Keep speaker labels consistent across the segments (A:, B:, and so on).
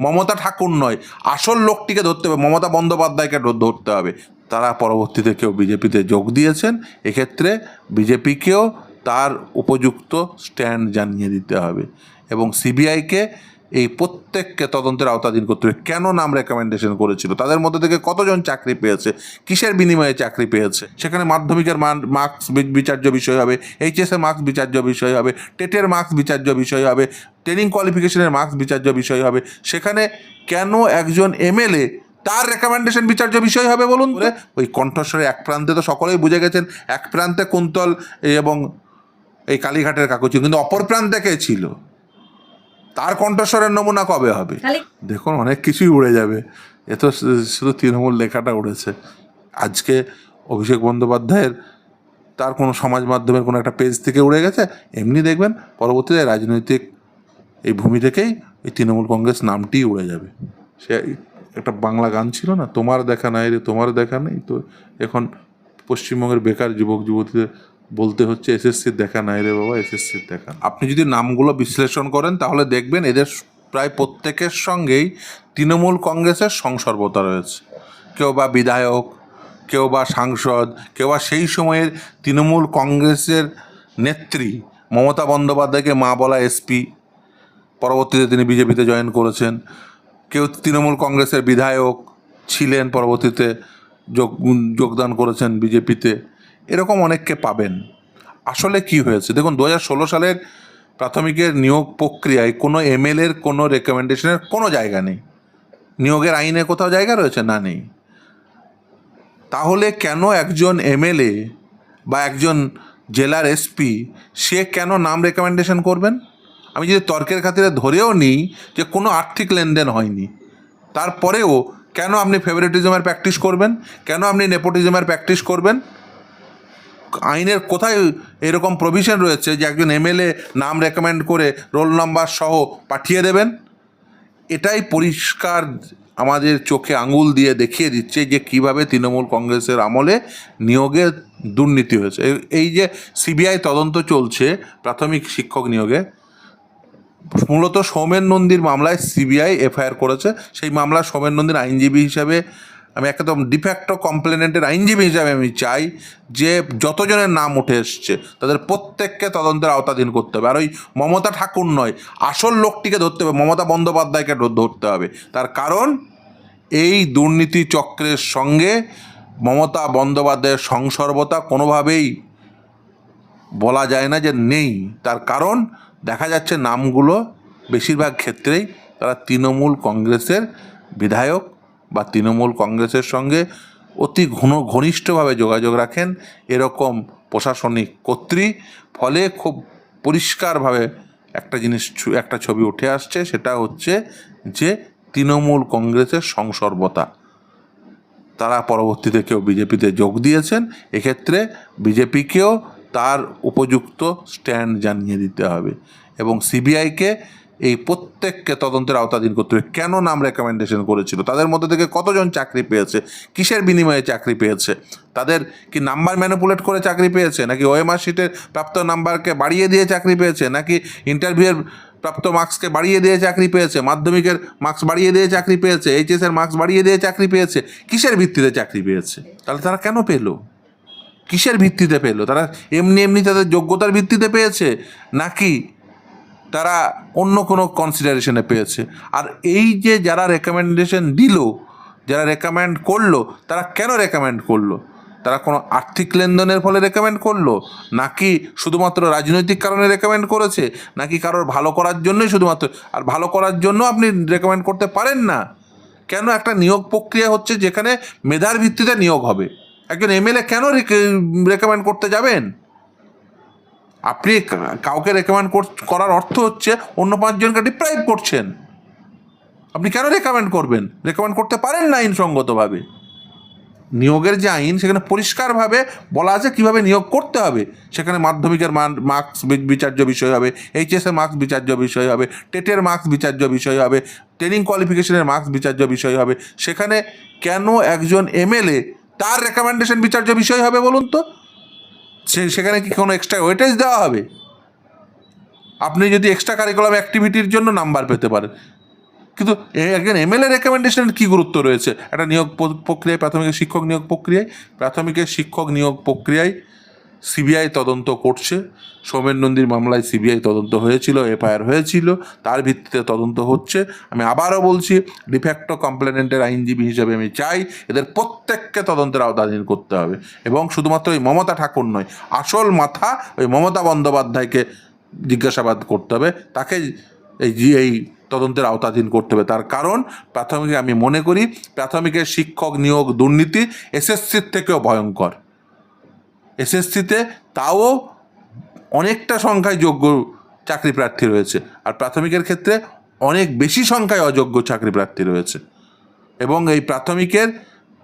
A: মমতা ঠাকুর নয়, আসল লোকটিকে ধরতে হবে, মমতা বন্দ্যোপাধ্যায়কে ধরতে হবে। তারা পরবর্তীতে কেউ বিজেপিতে যোগ দিয়েছেন, এক্ষেত্রে বিজেপিকেও তার উপযুক্ত স্ট্যান্ড জানিয়ে দিতে হবে এবং সিবিআইকে এই প্রত্যেককে তদন্তের আওতাধীন করতে হবে। কেন নাম রেকমেন্ডেশন করেছিল? তাদের মধ্যে থেকে কতজন চাকরি পেয়েছে? কিসের বিনিময়ে চাকরি পেয়েছে? সেখানে মাধ্যমিকের মান মার্কস বিচার্য বিষয় হবে এইচএস এর মার্কস বিচার্য বিষয় হবে টেটের মার্কস বিচার্য বিষয় হবে ট্রেনিং কোয়ালিফিকেশনের মার্কস বিচার্য বিষয় হবে। সেখানে কেন একজন এমএলএ তার রেকমেন্ডেশন বিচার্য বিষয় হবে বলুন তো? ওই কণ্ঠস্বরে এক প্রান্তে তো সকলেই বুঝে গেছেন, এক প্রান্তে কুন্তল এবং এই কালীঘাটের কাকুচি কিন্তু অপর প্রান্তে কে ছিল? তার কণ্ঠস্বরের নমুনা কবে হবে? দেখুন অনেক কিছুই উড়ে যাবে। এ তো শুধু তৃণমূল লেখাটা উড়েছে। আজকে অভিষেক বন্দ্যোপাধ্যায়ের তার কোনো সমাজ মাধ্যমের কোনো একটা পেজ থেকে উড়ে গেছে। এমনি দেখবেন পরবর্তীতে রাজনৈতিক এই ভূমি থেকেই এই তৃণমূল কংগ্রেস নামটিই উড়ে যাবে। সে একটা বাংলা গান ছিল না তোমার দেখা নাই রে তোমার দেখা নেই। তো এখন পশ্চিমবঙ্গের বেকার যুবক যুবতীদের বলতে হচ্ছে এসএসসির দেখা নাই রে বাবা এসএসসির দেখা আপনি যদি নামগুলো বিশ্লেষণ করেন, তাহলে দেখবেন এদের প্রায় প্রত্যেকের সঙ্গেই তৃণমূল কংগ্রেসের সংসর্বতা রয়েছে। কেউ বা বিধায়ক, কেউ বা সাংসদ, কেউ বা সেই সময়ের তৃণমূল কংগ্রেসের নেত্রী মমতা বন্দ্যোপাধ্যায়কে মা বলা এসপি পরবর্তীতে তিনি বিজেপিতে জয়েন করেছেন। কেউ তৃণমূল কংগ্রেসের বিধায়ক ছিলেন, পরবর্তীতে যোগ যোগদান করেছেন বিজেপিতে। এরকম অনেককে পাবেন। আসলে কি হয়েছে? দেখুন দু সালের প্রাথমিকের নিয়োগ প্রক্রিয়ায় কোনো এমএলএর কোনো রেকমেন্ডেশনের কোনো জায়গা নেই। নিয়োগের আইনে কোথাও জায়গা রয়েছে? না, নেই। তাহলে কেন একজন এমএলএ বা একজন জেলার এসপি সে কেন নাম রেকমেন্ডেশন করবেন? আমি যদি তর্কের খাতিরে ধরেও নিই যে কোনো আর্থিক লেনদেন হয়নি, তারপরেও কেন আপনি ফেভারিটিজমের প্র্যাকটিস করবেন? কেন আপনি নেপোটিজমের প্র্যাকটিস করবেন? আইনের কোথায় এরকম প্রভিশন রয়েছে যে একজন এমএলএ নাম রেকমেন্ড করে রোল নাম্বার সহ পাঠিয়ে দেবেন? এটাই পরিষ্কার আমাদের চোখে আঙুল দিয়ে দেখিয়ে দিচ্ছে যে কীভাবে তৃণমূল কংগ্রেসের আমলে নিয়োগে দুর্নীতি হয়েছে। এই- যে সিবিআই তদন্ত চলছে, প্রাথমিক শিক্ষক নিয়োগে, মূলত সৌমেন নন্দীর মামলায় সিবিআই এফআইআর করেছে। সেই মামলা সৌমেন নন্দীর আইনজীবী হিসাবে আমি একদম ডিফ্যাক্টো কমপ্লেনেন্টের আইনজীবী হিসাবে আমি চাই যে যতজনের নাম উঠে এসছে, তাদের প্রত্যেককে তদন্তের আওতাধীন করতে হবে। আর ওই মমতা ঠাকুর নয়, আসল লোকটিকে ধরতে হবে, মমতা বন্দ্যোপাধ্যায়কে ধরতে হবে। তার কারণ, এই দুর্নীতি চক্রের সঙ্গে মমতা বন্দ্যোপাধ্যায়ের সংসর্বতা কোনোভাবেই বলা যায় না যে নেই। তার কারণ, দেখা যাচ্ছে নামগুলো বেশিরভাগ ক্ষেত্রেই তারা তৃণমূল কংগ্রেসের বিধায়ক বা তৃণমূল কংগ্রেসের সঙ্গে অতি ঘন ঘনিষ্ঠভাবে যোগাযোগ রাখেন এরকম প্রশাসনিক কর্তৃ ফলে খুব পরিষ্কারভাবে একটা জিনিস একটা ছবি উঠে আসছে, সেটা হচ্ছে যে তৃণমূল কংগ্রেসের সংসর্বতা। তারা পরবর্তীতে কেউ বিজেপিতে যোগ দিয়েছেন, এক্ষেত্রে বিজেপিকেও তার উপযুক্ত স্ট্যান্ড জানিয়ে দিতে হবে। এবং সিবিআইকে এই প্রত্যেককে তদন্তের আওতাধীন করতে হবে। কেন নাম রেকমেন্ডেশন করেছিল? তাদের মধ্যে থেকে কতজন চাকরি পেয়েছে? কিসের বিনিময়ে চাকরি পেয়েছে? তাদের কি নাম্বার ম্যানিপুলেট করে চাকরি পেয়েছে? নাকি ওএমআর শিটের প্রাপ্ত নাম্বারকে বাড়িয়ে দিয়ে চাকরি পেয়েছে? নাকি ইন্টারভিউয়ের প্রাপ্ত মার্কসকে বাড়িয়ে দিয়ে চাকরি পেয়েছে? মাধ্যমিকের মার্কস বাড়িয়ে দিয়ে চাকরি পেয়েছে? এইচএসের মার্কস বাড়িয়ে দিয়ে চাকরি পেয়েছে? কিসের ভিত্তিতে চাকরি পেয়েছে? তাহলে তারা কেন পেল? কিসের ভিত্তিতে পেল? তারা এমনি এমনি তাদের যোগ্যতার ভিত্তিতে পেয়েছে? নাকি তারা অন্য কোনো কনসিডারেশনে পেয়েছে। আর এই যে যারা রেকমেন্ডেশন দিল, যারা রেকমেন্ড করল, তারা কেন রেকমেন্ড করল? তারা কোনো আর্থিক লেনদেনের ফলে রেকমেন্ড করল? নাকি শুধুমাত্র রাজনৈতিক কারণে রেকমেন্ড করেছে? নাকি কারোর ভালো করার জন্যই শুধুমাত্র, আর ভালো করার জন্য আপনি রেকমেন্ড করতে পারেন না? কেন একটা নিয়োগ প্রক্রিয়া হচ্ছে যেখানে মেধার ভিত্তিতে নিয়োগ হবে? একজন এমএলএ কেন রেকমেন্ড করতে যাবেন? আপনি কাউকে রেকমেন্ড করার অর্থ হচ্ছে অন্য পাঁচজনকে ডিপ্রাইভ করছেন। আপনি কেন রেকমেন্ড করবেন? রেকমেন্ড করতে পারেন না আইনসঙ্গতভাবে নিয়োগের যে আইন, সেখানে পরিষ্কারভাবে বলা আছে কীভাবে নিয়োগ করতে হবে। সেখানে মাধ্যমিকের মান মার্কস বিচার্য বিষয় হবে এইচএসের মার্কস বিচার্য বিষয় হবে টেটের মার্কস বিচার্য বিষয় হবে ট্রেনিং কোয়ালিফিকেশনের মার্কস বিচার্য বিষয় হবে। সেখানে কেন একজন এমএলএ তার রেকমেন্ডেশন বিচার্য বিষয় হবে বলুন তো? সে সেখানে কি কোনো এক্সট্রা ওয়েটেজ দেওয়া হবে? আপনি যদি এক্সট্রা কারিকুলাম অ্যাক্টিভিটির জন্য নাম্বার পেতে পারেন। কিন্তু একজন এমএলএ রেকমেন্ডেশনের কী গুরুত্ব রয়েছে? একটা নিয়োগ প্রক্রিয়ায়, প্রাথমিক শিক্ষক নিয়োগ প্রক্রিয়ায়, প্রাথমিকের শিক্ষক নিয়োগ প্রক্রিয়ায় সিবিআই তদন্ত করছে। সৌমেন নন্দীর মামলায় সিবিআই তদন্ত হয়েছিল, এফআইআর হয়েছিল, তার ভিত্তিতে তদন্ত হচ্ছে। আমি আবারও বলছি ডিফ্যাক্টো কমপ্লেনেন্টের আইনজীবী হিসেবে আমি চাই, এদের প্রত্যেককে তদন্তের আওতাধীন করতে হবে। এবং শুধুমাত্র ওই মমতা ঠাকুর নয়, আসল মাথা ওই মমতা বন্দ্যোপাধ্যায়কে জিজ্ঞাসাবাদ করতে হবে, তাকে এই এই তদন্তের আওতাধীন করতে হবে। তার কারণ, প্রাথমিকে আমি মনে করি, প্রাথমিকের শিক্ষক নিয়োগ দুর্নীতি, এসএসসির থেকেও ভয়ঙ্কর। এসএসসিতে তাও অনেকটা সংখ্যায় যোগ্য চাকরি প্রার্থী রয়েছে। আর প্রাথমিকের ক্ষেত্রে অনেক বেশি সংখ্যায় অযোগ্য চাকরি প্রার্থী রয়েছে। এবং এই প্রাথমিকের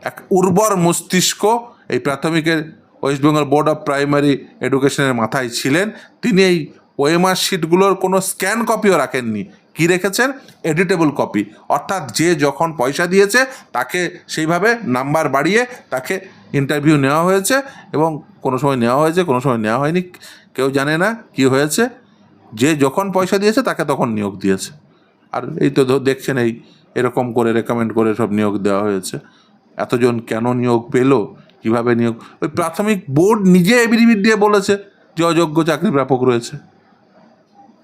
A: এক উর্বর মস্তিষ্ক এই প্রাথমিকের West Bengal board of primary এডুকেশনের মাথায় ছিলেন। তিনি এই ওএমআর শিটগুলোর কোনো স্ক্যান কপিও রাখেননি। কি রেখেছেন? Editable copy. অর্থাৎ যে যখন পয়সা দিয়েছে, তাকে সেইভাবে নাম্বার বাড়িয়ে তাকে ইন্টারভিউ নেওয়া হয়েছে এবং কোনো সময় নেওয়া হয়েছে, কোনো সময় নেওয়া হয়নি, কেউ জানে না কি হয়েছে। যে যখন পয়সা দিয়েছে, তাকে তখন নিয়োগ দিয়েছে। আর এই তো দেখছেন এই এরকম করে রেকমেন্ড করে সব নিয়োগ দেওয়া হয়েছে। এতজন কেন নিয়োগ পেল? কীভাবে নিয়োগ? ওই প্রাথমিক বোর্ড নিজে এবিডিবিট দিয়ে বলেছে যে অযোগ্য চাকরি প্রাপক রয়েছে।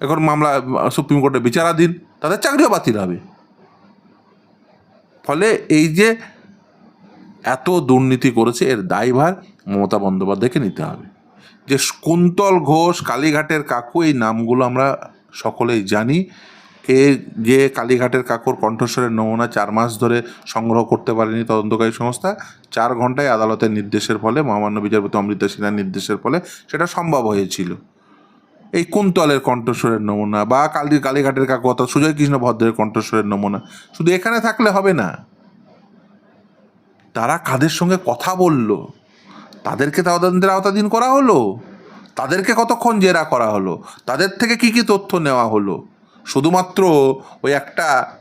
A: এখন মামলা, সুপ্রিম কোর্টে বিচারাধীন, তাদের চাকরিও বাতিল হবে। ফলে এই যে এত দুর্নীতি করেছে, এর দায়ভার মমতা বন্দ্যোপাধ্যায়কে নিতে হবে। যে কুন্তল ঘোষ, কালীঘাটের কাকু, এই নামগুলো আমরা সকলেই জানি। এ যে কালীঘাটের কাকুর কণ্ঠস্বরের নমুনা চার মাস ধরে সংগ্রহ করতে পারেনি তদন্তকারী সংস্থা, চার ঘন্টায় আদালতের নির্দেশের ফলে, মহামান্য বিচারপতি অমৃতা সিনহার নির্দেশের ফলে সেটা সম্ভব হয়েছিল। এই কুন্তলের কণ্ঠস্বরের নমুনা বা কালী, কালীঘাটের কাকু অর্থাৎ সুজয় কৃষ্ণ ভদ্রের কণ্ঠস্বরের নমুনা, শুধু এখানে থাকলে হবে না। তারা কাদের সঙ্গে কথা বলল? তাদেরকে তদন্তের আওতাধীন করা হলো? তাদেরকে কতক্ষণ জেরা করা হলো? তাদের থেকে কি কি তথ্য নেওয়া হলো? শুধুমাত্র ওই একটা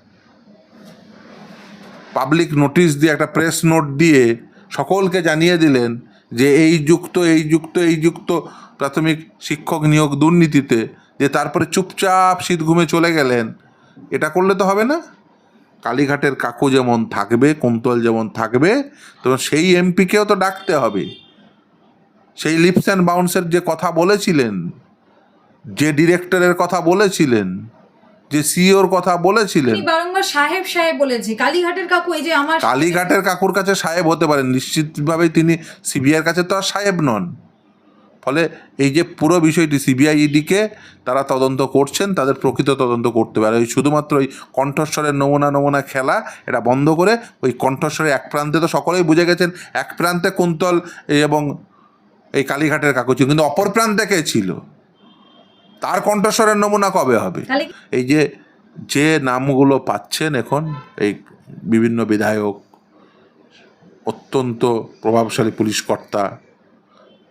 A: পাবলিক নোটিশ দিয়ে, একটা প্রেস নোট দিয়ে সকলকে জানিয়ে দিলেন যে এই যুক্ত এই যুক্ত এই যুক্ত প্রাথমিক শিক্ষক নিয়োগ দুর্নীতিতে, যে তারপরে চুপচাপ শীত ঘুমে চলে গেলেন। এটা করলে তো হবে না। কালীঘাটের কাকু যেমন থাকবে, কুন্তল যেমন থাকবে তখন সেই এমপিকেও তো ডাকতে হবে। সেই লিপস অ্যান্ড বাউন্সের যে কথা বলেছিলেন যে ডিরেক্টরের কথা বলেছিলেন যে সিওর কথা বলেছিলেন।
B: বারংবার সাহেব সাহেব বলেছে। কালীঘাটের কাকু এই যে আমার
A: কালীঘাটের কাকুর কাছে সাহেব হতে পারেন নিশ্চিতভাবেই তিনি সিবিআইয়ের কাছে তো আর সাহেব নন। ফলে এই যে পুরো বিষয়টি সিবিআই ইডিকে তারা তদন্ত করছেন তাদের প্রকৃত তদন্ত করতে পারে। ওই শুধুমাত্র ওই কণ্ঠস্বরের নমুনা নমুনা খেলা এটা বন্ধ করে ওই কণ্ঠস্বরের এক প্রান্তে তো সকলেই বুঝে গেছেন এক প্রান্তে কুন্তল এবং এই কালীঘাটের কাকু ছিল কিন্তু অপর প্রান্তে কে ছিল? তার কণ্ঠস্বরের নমুনা কবে হবে? এই যে যে নামগুলো পাচ্ছেন এখন এই বিভিন্ন বিধায়ক অত্যন্ত প্রভাবশালী পুলিশ কর্তা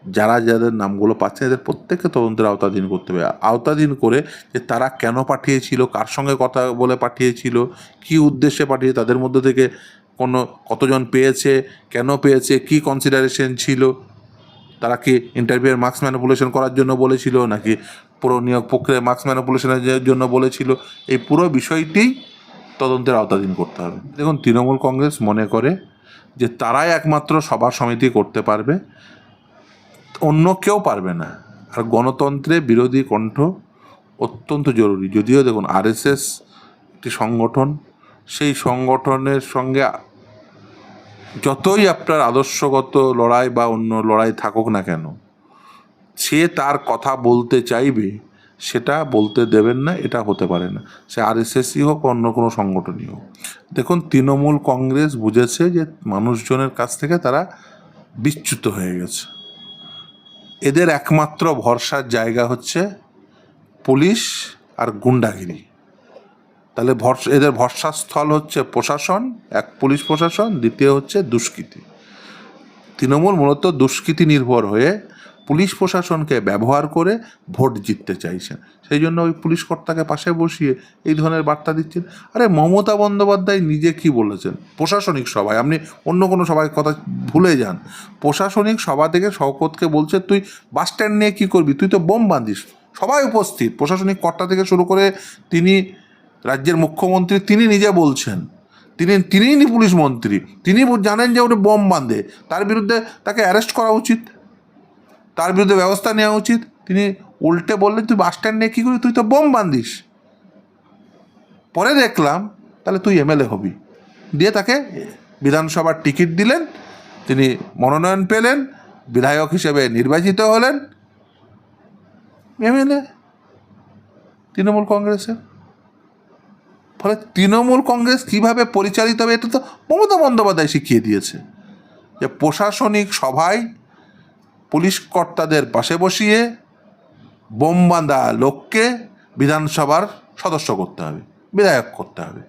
A: যারা যাদের নামগুলো পাচ্ছেন এদের প্রত্যেককে তদন্তের আওতাধীন করতে হবে। আওতাধীন করে যে তারা কেন পাঠিয়েছিল কার সঙ্গে কথা বলে পাঠিয়েছিল কি উদ্দেশ্যে পাঠিয়ে তাদের মধ্যে থেকে কোনো কতজন পেয়েছে কেন পেয়েছে কি কনসিডারেশন ছিল তারা কি ইন্টারভিউয়ের মার্কস ম্যানিপুলেশন করার জন্য বলেছিল, নাকি পুরো নিয়োগ প্রক্রিয়া মার্কস ম্যানিপুলেশনের জন্য বলেছিল? এই পুরো বিষয়টি তদন্তের আওতাধীন করতে হবে। দেখুন, তৃণমূল কংগ্রেস মনে করে যে তারাই একমাত্র সভা সমিতি করতে পারবে, অন্য কেউ পারবে না। আর গণতন্ত্রে বিরোধী কণ্ঠ অত্যন্ত জরুরি। যদিও দেখুন আরএসএস একটি সংগঠন, সেই সংগঠনের সঙ্গে যতই আপনার আদর্শগত লড়াই বা অন্য লড়াই থাকুক না কেন, সে তার কথা বলতে চাইবে, সেটা বলতে দেবেন না, এটা হতে পারে না। সে আরএসএসই হোক অন্য কোনো সংগঠনই হোক। দেখুন, তৃণমূল কংগ্রেস বুঝেছে যে মানুষজনের কাছ থেকে তারা বিচ্যুত হয়ে গেছে। এদের একমাত্র ভরসার জায়গা হচ্ছে পুলিশ আর গুন্ডাগিরি। তাহলে ভরসা, এদের ভরসাস্থল হচ্ছে প্রশাসন, এক পুলিশ প্রশাসন, দ্বিতীয় হচ্ছে দুষ্কৃতি। তৃণমূল মূলত দুষ্কৃতি নির্ভর হয়ে পুলিশ প্রশাসনকে ব্যবহার করে ভোট জিততে চাইছেন সেই জন্য ওই পুলিশ কর্তাকে পাশে বসিয়ে এই ধরনের বার্তা দিচ্ছেন। আরে মমতা বন্দ্যোপাধ্যায় নিজে কি বলেছেন? প্রশাসনিক সভায়, আপনি অন্য কোনো সভায় কথা ভুলে যান। প্রশাসনিক সভা থেকে শওকতকে বলছে, তুই বাস স্ট্যান্ড নিয়ে কী করবি? তুই তো বোম বাঁধিস। সবাই উপস্থিত। প্রশাসনিক কর্তা থেকে শুরু করে তিনি রাজ্যের মুখ্যমন্ত্রী তিনি নিজে বলছেন। তিনি, তিনিই পুলিশ মন্ত্রী। তিনি জানেন যে উনি বোম বাঁধে। তার বিরুদ্ধে তাকে অ্যারেস্ট করা উচিত। তার বিরুদ্ধে ব্যবস্থা নেওয়া উচিত। তিনি উল্টে বললেন, তুই বাস স্ট্যান্ড নিয়ে কী করি তুই তো বোম বাঁধিস। পরে দেখলাম, তাহলে তুই এমএলএ হবি। দিয়ে তাকে বিধানসভার টিকিট দিলেন। তিনি মনোনয়ন পেলেন। বিধায়ক হিসেবে নির্বাচিত হলেন। এমএলএ তৃণমূল কংগ্রেসের। ফলে তৃণমূল কংগ্রেস কীভাবে পরিচালিত হবে এটা তো মমতা বন্দ্যোপাধ্যায় শিখিয়ে দিয়েছে। যে প্রশাসনিক সভায় পুলিশ কর্তাদের পাশে বসিয়ে বোম বাঁধা লোককে বিধানসভার সদস্য করতে হবে, বিধায়ক করতে হবে।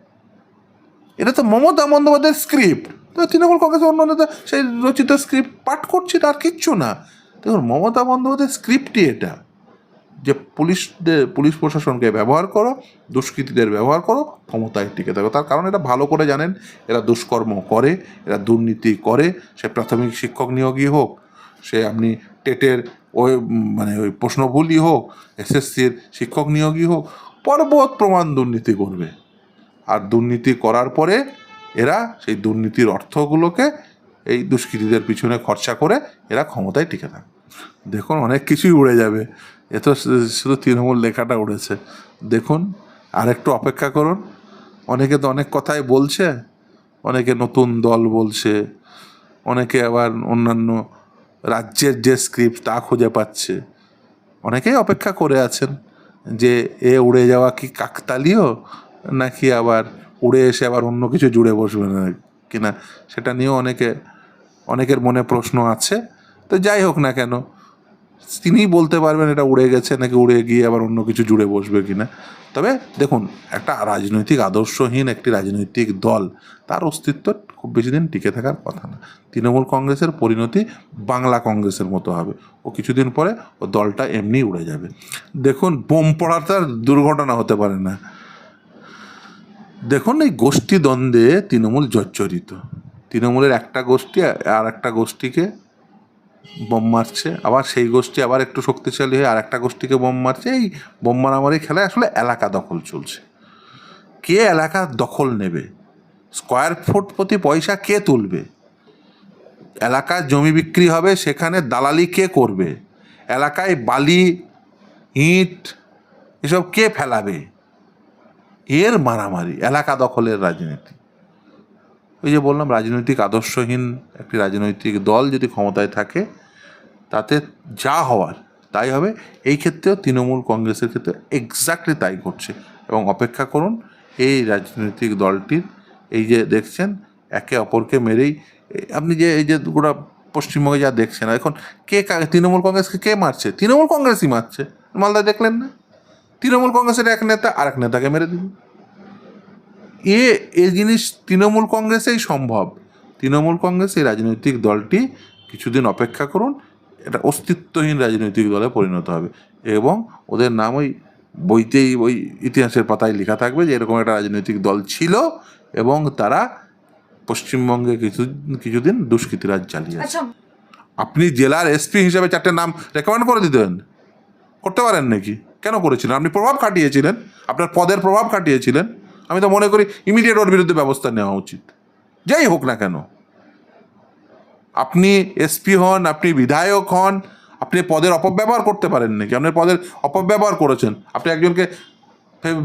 A: এটা তো মমতা বন্দ্যোপাধ্যায়ের স্ক্রিপ্ট। তো তৃণমূল কংগ্রেস অন্য নেতা সেই রচিত স্ক্রিপ্ট পাঠ করছে আর কিচ্ছু না। দেখুন, মমতা বন্দ্যোপাধ্যায়ের স্ক্রিপ্টই এটা। যে পুলিশদের পুলিশ প্রশাসনকে ব্যবহার করো, দুষ্কৃতীদের ব্যবহার করো, ক্ষমতায় টিকে থাকো। তার কারণ এটা ভালো করে জানেন, এরা দুষ্কর্ম করে, এরা দুর্নীতি করে, সে প্রাথমিক শিক্ষক নিয়োগই হোক, সে আপনি টেটের ওই মানে ওই প্রশ্নভুলই হোক, এসএসসির শিক্ষক নিয়োগই হোক, পর্বত প্রমাণ দুর্নীতি করবে। আর দুর্নীতি করার পরে এরা সেই দুর্নীতির অর্থগুলোকে এই দুষ্কৃতীদের পিছনে খরচা করে এরা ক্ষমতায় টিকে থাকে। দেখুন, অনেক কিছুই উড়ে যাবে। এ তো শুধু তৃণমূল লেখাটা উড়েছে দেখুন আর একটু অপেক্ষা করুন। অনেকে তো অনেক কথাই বলছে, অনেকে নতুন দল বলছে, অনেকে আবার অন্যান্য রাজ্যের যে স্ক্রিপ্ট তা খুঁজে পাচ্ছে। অনেকেই অপেক্ষা করে আছেন যে এ উড়ে যাওয়া কি কাকতালীয়, নাকি আবার উড়ে এসে আবার অন্য কিছু জুড়ে বসবে না কিনা, সেটা নিয়েও অনেকে, অনেকের মনে প্রশ্ন আছে। তো যাই হোক না কেন তিনিই বলতে পারবেন এটা উড়ে গেছে নাকি উড়ে গিয়ে আবার অন্য কিছু জুড়ে বসবে কিনা। তবে দেখুন, একটা রাজনৈতিক আদর্শহীন একটি রাজনৈতিক দল, তার অস্তিত্ব খুব বেশি দিন টিকে থাকার কথা না। তৃণমূল কংগ্রেসের পরিণতি বাংলা কংগ্রেসের মতো হবে। ও কিছুদিন পরে ও দলটা এমনি উড়ে যাবে। দেখুন, বোম পড়ার তার দুর্ঘটনা হতে পারে না। দেখুন, এই গোষ্ঠী দ্বন্দ্বে তৃণমূল জর্জরিত। তৃণমূলের একটা গোষ্ঠী আর একটা গোষ্ঠীকে বোম মারছে, আবার সেই গোষ্ঠী আবার একটু শক্তিশালী হয়ে আর একটা গোষ্ঠীকে বোম মারছে। এই বোম মারামারি খেলায় আসলে এলাকা দখল চলছে। কে এলাকা দখল নেবে? স্কোয়ার ফুট প্রতি পয়সা কে তুলবে? এলাকায় জমি বিক্রি হবে, সেখানে দালালি কে করবে? এলাকায় বালি, ইট, এসব কে ফেলাবে? এর মারামারি, এলাকা দখলের রাজনীতি। ওই যে বললাম, রাজনৈতিক আদর্শহীন একটি রাজনৈতিক দল যদি ক্ষমতায় থাকে, তাতে যা হওয়ার তাই হবে। এই ক্ষেত্রেও তৃণমূল কংগ্রেসের ক্ষেত্রে এক্স্যাক্টলি তাই ঘটছে। এবং অপেক্ষা করুন, এই রাজনৈতিক দলটির এই যে দেখছেন, একে অপরকে মেরেই, আপনি যে এই যে গোটা পশ্চিমবঙ্গে যা দেখছেন, এখন কে, তৃণমূল কংগ্রেসকে কে মারছে? তৃণমূল কংগ্রেসই মারছে। মালদা দেখলেন না? তৃণমূল কংগ্রেসের এক নেতা আরেক নেতাকে মেরে দিল। এ এ জিনিস তৃণমূল কংগ্রেসেই সম্ভব। তৃণমূল কংগ্রেস এই রাজনৈতিক দলটি কিছুদিন অপেক্ষা করুন এটা অস্তিত্বহীন রাজনৈতিক দলে পরিণত হবে এবং ওদের নাম ওই বইতেই ওই ইতিহাসের পাতায় লেখা থাকবে যে এরকম একটা রাজনৈতিক দল ছিল এবং তারা পশ্চিমবঙ্গে কিছু কিছুদিন দুষ্কৃতিরাজ চালিয়ে
B: আচ্ছা।
A: আপনি জেলার এসপি হিসেবে চারটে নাম রেকমেন্ড করে দিতেন করতে পারেন নাকি? কেন করেছিলেন? আপনি প্রভাব খাটিয়েছিলেন আপনার পদের প্রভাব খাটিয়েছিলেন। আমি তো মনে করি ইমিডিয়েট ওর বিরুদ্ধে ব্যবস্থা নেওয়া উচিত। যাই হোক না কেন। আপনি এসপি হন, আপনি বিধায়ক হন, আপনি পদের অপব্যবহার করতে পারেন নাকি? আপনার পদের অপব্যবহার করেছেন। আপনি একজনকে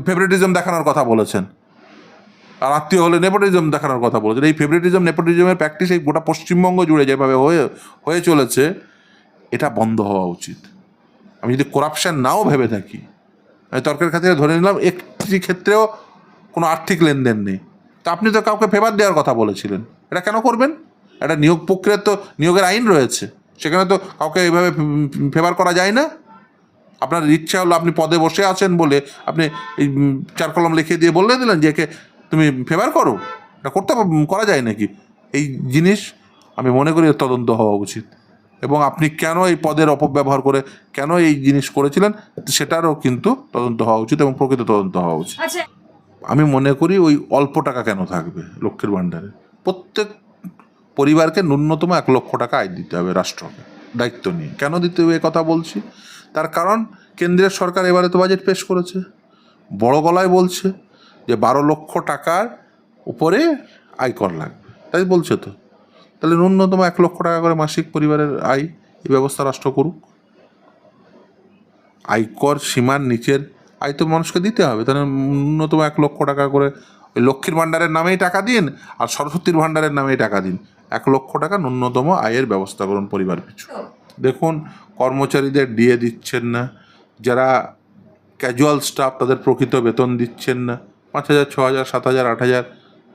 A: ফেভারিটিজম দেখানোর কথা বলেছেন। আর আত্মীয় হলে নেপোটিজম দেখানোর কথা বলেছেন। এই ফেভারিটিজম নেপোটিজমের প্র্যাকটিস এই গোটা পশ্চিমবঙ্গ জুড়ে যেভাবে হয়ে হয়ে চলেছে, এটা বন্ধ হওয়া উচিত। আমি যদি করাপশন নাও ভেবে থাকি, আমি তর্কের খাতিরে ধরে নিলাম, একটি ক্ষেত্রেও কোনো আর্থিক লেনদেন নেই। তা আপনি তো কাউকে ফেভার দেওয়ার কথা বলেছিলেন। এটা কেন করবেন? এটা নিয়োগ প্রক্রিয়ার তো নিয়োগের আইন রয়েছে। সেখানে তো কাউকে এইভাবে ফেভার করা যায় না। আপনার ইচ্ছা হলো আপনি পদে বসে আছেন বলে আপনি এই চার কলম লিখে দিয়ে বলে দিলেন যে একে তুমি ফেভার করো। এটা করতে করা যায় নাকি? এই জিনিস আমি মনে করি তদন্ত হওয়া উচিত। এবং আপনি কেন এই পদের অপব্যবহার করে কেন এই জিনিস করেছিলেন, সেটারও কিন্তু তদন্ত হওয়া উচিত এবং প্রকৃত তদন্ত হওয়া উচিত।
B: আচ্ছা
A: আমি মনে করি ওই অল্প টাকা কেন থাকবে লক্ষ্মীর ভাণ্ডারে? প্রত্যেক পরিবারকে ন্যূনতম এক লক্ষ টাকা আয় দিতে হবে রাষ্ট্রকে, দায়িত্ব নিয়ে। কেন দিতে হবে কথা বলছি? তার কারণ কেন্দ্রের সরকার এবারে তো বাজেট পেশ করেছে। বড় গলায় বলছে যে বারো লক্ষ টাকার উপরে আয়কর লাগবে। তাই বলছে তো। তাহলে ন্যূনতম এক লক্ষ টাকা করে মাসিক পরিবারের আয় এই ব্যবস্থা রাষ্ট্র করুক। আয়কর সীমার নিচের আয় তো মানুষকে দিতে হবে তাহলে ন্যূনতম এক লক্ষ টাকা করে ওই লক্ষ্মীর ভাণ্ডারের নামেই টাকা দিন আর সরস্বতীর ভাণ্ডারের নামেই টাকা দিন। এক লক্ষ টাকা ন্যূনতম আয়ের ব্যবস্থা করুন পরিবার পিছু। দেখুন কর্মচারীদের ডিএ দিচ্ছেন না যারা ক্যাজুয়াল স্টাফ তাদের প্রকৃত বেতন দিচ্ছেন না পাঁচ হাজার ছ হাজার সাত হাজার আট হাজার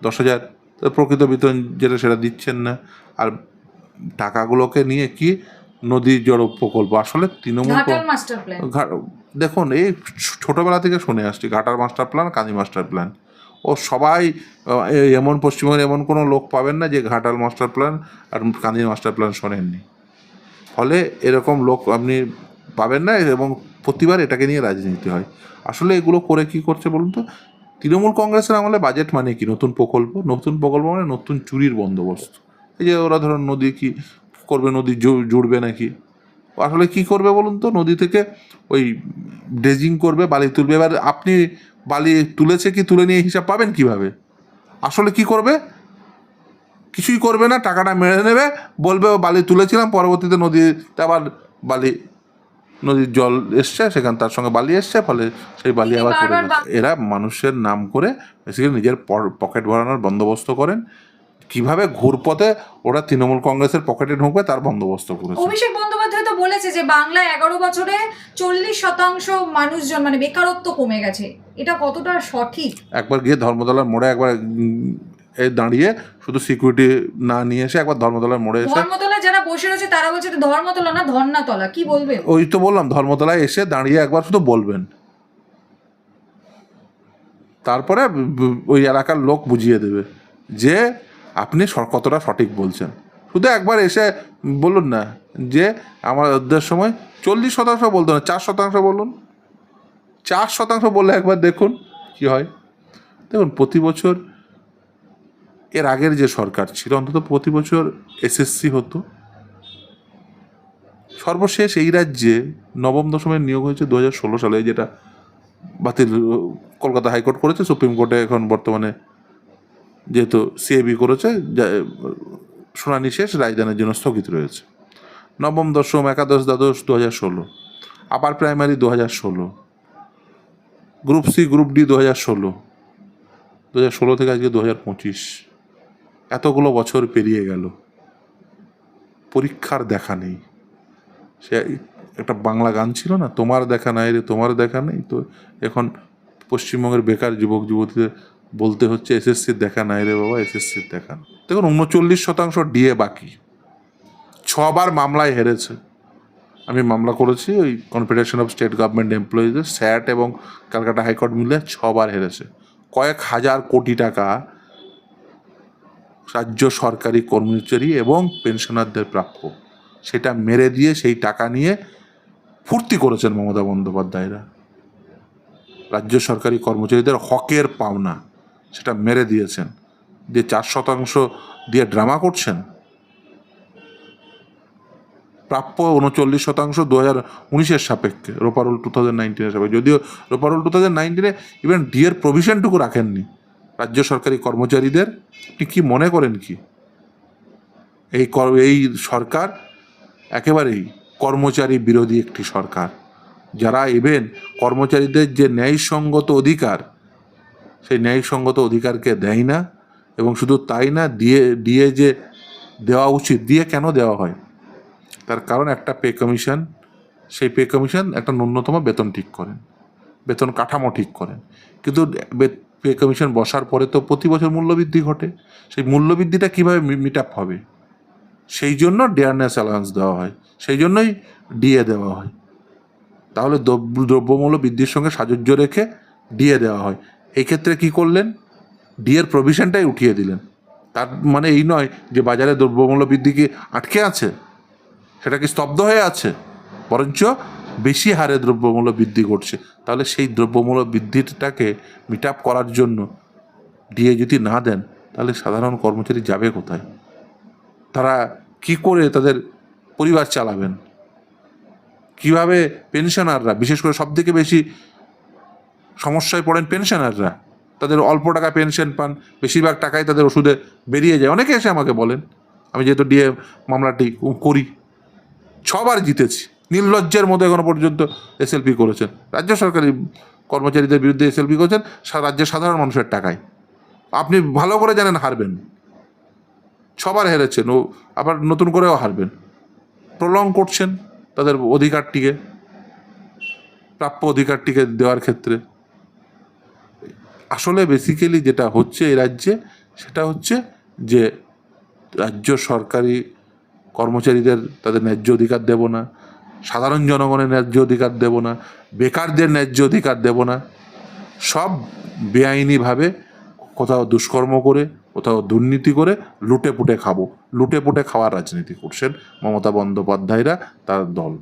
A: দশ হাজার তাদের প্রকৃত বেতন যেটা সেটা দিচ্ছেন না। আর টাকাগুলোকে নিয়ে কি? নদী জড় প্রকল্প। আসলে তৃণমূল দেখুন এই ছোটবেলা থেকে শুনে আসছি, ঘাটার master plan Kandi master plan ও সবাই এমন পশ্চিমবঙ্গের এমন কোনো লোক পাবেন না যে ঘাটাল মাস্টার প্ল্যান আর কাঁদি মাস্টার প্ল্যান শোনেননি। ফলে এরকম লোক আপনি পাবেন না এবং প্রতিবার এটাকে নিয়ে রাজনীতি হয়। আসলে এগুলো করে কি করছে বলুন তো? তৃণমূল কংগ্রেসের আমলে বাজেট মানে কি? নতুন প্রকল্প? নতুন প্রকল্প মানে নতুন চুরির বন্দোবস্ত। এই যে ওরা ধরুন নদী কি, করবে নদী জুড়বে নাকি? আসলে কি করবে বলুন তো? নদী থেকে ওই ড্রেজিং করবে বালি তুলবে। এবার আপনি বালি তুলেছে কি তুলে নিয়ে হিসাব পাবেন কীভাবে? আসলে কি করবে? কিছুই করবে না টাকাটা মেরে নেবে বলবে বালি তুলেছিলাম পরবর্তীতে নদীতে আবার বালি নদীর জল এসছে সেখান তার সঙ্গে বালি এসছে ফলে সেই বালি আবার পড়ে এরা মানুষের নাম করে বেসিক্যালি নিজের পকেট ভরানোর বন্দোবস্ত করেন। কীভাবে ঘুরপথে ওরা তৃণমূল কংগ্রেসের পকেটে ঢুকবে তার বন্দোবস্ত করেছে।
B: অভিষেক বন্দ্যোপাধ্যায় তো বলেছে যে বাংলায় এগারো বছরে চল্লিশ শতাংশ মানুষজন মানে বেকারত্ব কমে গেছে। এটা কতটা সঠিক?
A: একবার গিয়ে ধর্মতলার মোড়ে একবার এ দাঁড়িয়ে শুধু সিকিউরিটি না নিয়ে এসে একবার ধর্মতলার মোড়ে এসে
B: ধর্মতলা যারা বসে রয়েছে তারা বলছে ধর্মতলা না ধর্নাতলা কি বলবে?
A: ওই তো বললাম ধর্মতলায় এসে দাঁড়িয়ে একবার শুধু বলবেন। তারপরে ওই এলাকার লোক বুঝিয়ে দেবে যে আপনি কতটা সঠিক বলছেন? শুধু একবার এসে বলুন না, যে আমাদের সময় চল্লিশ শতাংশ বলতো না, চার শতাংশ বলুন। চার শতাংশ বললে একবার দেখুন কি হয়। দেখুন, প্রতি বছর এর আগের যে সরকার ছিল, অন্তত প্রতি বছর এসএসসি হতো। সর্বশেষ এই রাজ্যে নবম দশমের নিয়োগ হয়েছে দু হাজার ষোলো সালে, যেটা বাতিল, কলকাতা হাইকোর্ট করেছে, সুপ্রিম কোর্টে এখন বর্তমানে যেহেতু সিএবি করেছে শুনানি শেষ, রায়দানের জন্য স্থগিত রয়েছে। নবম দশম একাদশ দ্বাদশ দু হাজার ষোলো, আপার প্রাইমারি দু হাজার ষোলো, গ্রুপ সি গ্রুপ ডি দু হাজার ষোলো দু হাজার ষোলো থেকে আজকে দু হাজার পঁচিশ। এতগুলো বছর পেরিয়ে গেল। পরীক্ষার দেখা নেই। সে একটা বাংলা গান ছিল না, তোমার দেখা নাই রে, তোমার দেখা নেই। তো এখন পশ্চিমবঙ্গের বেকার যুবক, যুবতীদের বলতে হচ্ছে এসএসসির দেখা নাই রে বাবা এসএসসির দেখা। দেখুন, উনচল্লিশ শতাংশ ডিএ বাকি। ছবার মামলায় হেরেছে। আমি মামলা করেছি, ওই কনফেডারেশন অফ স্টেট গভর্নমেন্ট এমপ্লয়িজের স্যাট এবং ক্যালকাটা হাইকোর্ট মিলে ছবার হেরেছে। কয়েক হাজার কোটি টাকা রাজ্য সরকারি কর্মচারী এবং পেনশনারদের প্রাপ্য। সেটা মেরে দিয়ে সেই টাকা নিয়ে ফুর্তি করেছেন মমতা বন্দ্যোপাধ্যায়রা। রাজ্য সরকারি কর্মচারীদের হকের পাওনা। সেটা মেরে দিয়েছেন। যে চার শতাংশ দিয়ে ড্রামা করছেন? প্রাপ্য উনচল্লিশ শতাংশ দু হাজার উনিশের সাপেক্ষে রোপারোল টু থাউজেন্ড নাইনটিনের সাপেক্ষে। যদিও রোপারোল টু থাউজেন্ড নাইনটিনে ইভেন ডিএর প্রভিশনটুকু রাখেননি রাজ্য সরকারি কর্মচারীদের। আপনি কি মনে করেন কি? এই এই সরকার একেবারেই কর্মচারী বিরোধী একটি সরকার। যারা ইভেন কর্মচারীদের যে ন্যায়সঙ্গত অধিকার সেই ন্যায়সঙ্গত অধিকারকে দেয় না এবং শুধু তাই না, দিয়ে দিয়ে যে দেওয়া উচিত, দিয়ে কেন দেওয়া হয়? তার কারণ একটা পে কমিশন, সেই পে কমিশন একটা ন্যূনতম বেতন ঠিক করেন, বেতন কাঠামো ঠিক করেন। কিন্তু পে কমিশন বসার পরে তো প্রতি বছর মূল্যবৃদ্ধি ঘটে। সেই মূল্যবৃদ্ধিটা কীভাবে মিট আপ হবে? সেই জন্য ডেয়ারনেস অ্যালাউন্স দেওয়া হয়, সেই জন্যই ডিএ দেওয়া হয়। তাহলে দ্রব্যমূল্য বৃদ্ধির সঙ্গে সাজুজ্য রেখে ডিএ দেওয়া হয়। এই ক্ষেত্রে কি করলেন? ডিএর প্রভিশনটাই উঠিয়ে দিলেন। তার মানে এই নয় যে বাজারে দ্রব্যমূল্য বৃদ্ধি কি আটকে আছে? সেটা কি স্তব্ধ হয়ে আছে? বরঞ্চ বেশি হারে দ্রব্যমূল্য বৃদ্ধি ঘটছে। তাহলে সেই দ্রব্যমূল্য বৃদ্ধিটাকে মিট আপ করার জন্য ডিএ যদি না দেন, তাহলে সাধারণ কর্মচারী যাবে কোথায়? তারা কি করে তাদের পরিবার চালাবেন? কীভাবে পেনশনাররা বিশেষ করে সব থেকে বেশি সমস্যায় পড়েন পেনশনাররা। তাদের অল্প টাকা পেনশন পান, বেশিরভাগ টাকাই তাদের ওষুধে বেরিয়ে যায়। অনেকে এসে আমাকে বলেন, আমি যেহেতু ডিএ মামলাটি করি, ছবার জিতেছি। নির্লজ্জের মধ্যে এখনও পর্যন্ত এসএলপি করেছেন। রাজ্য সরকারি কর্মচারীদের বিরুদ্ধে এসএলপি করেছেন রাজ্যের সাধারণ মানুষের টাকায়। আপনি ভালো করে জানেন হারবেন। ছবার হেরেছেন, ও আবার নতুন করেও হারবেন। প্রলং করছেন তাদের অধিকারটিকে, প্রাপ্য অধিকারটিকে দেওয়ার ক্ষেত্রে। আসলে বেসিক্যালি যেটা হচ্ছে এই রাজ্যে, সেটা হচ্ছে যে রাজ্য সরকারি কর্মচারীদের তাদের ন্যায্য অধিকার দেব না, সাধারণ জনগণের ন্যায্য অধিকার দেব না, বেকারদের ন্যায্য অধিকার দেব না, সব বেআইনিভাবে কোথাও দুষ্কর্ম করে, কোথাও দুর্নীতি করে লুটে পুটে খাব। লুটে পুটে খাওয়ার রাজনীতি করছেন মমতা বন্দ্যোপাধ্যায়রা তার দল।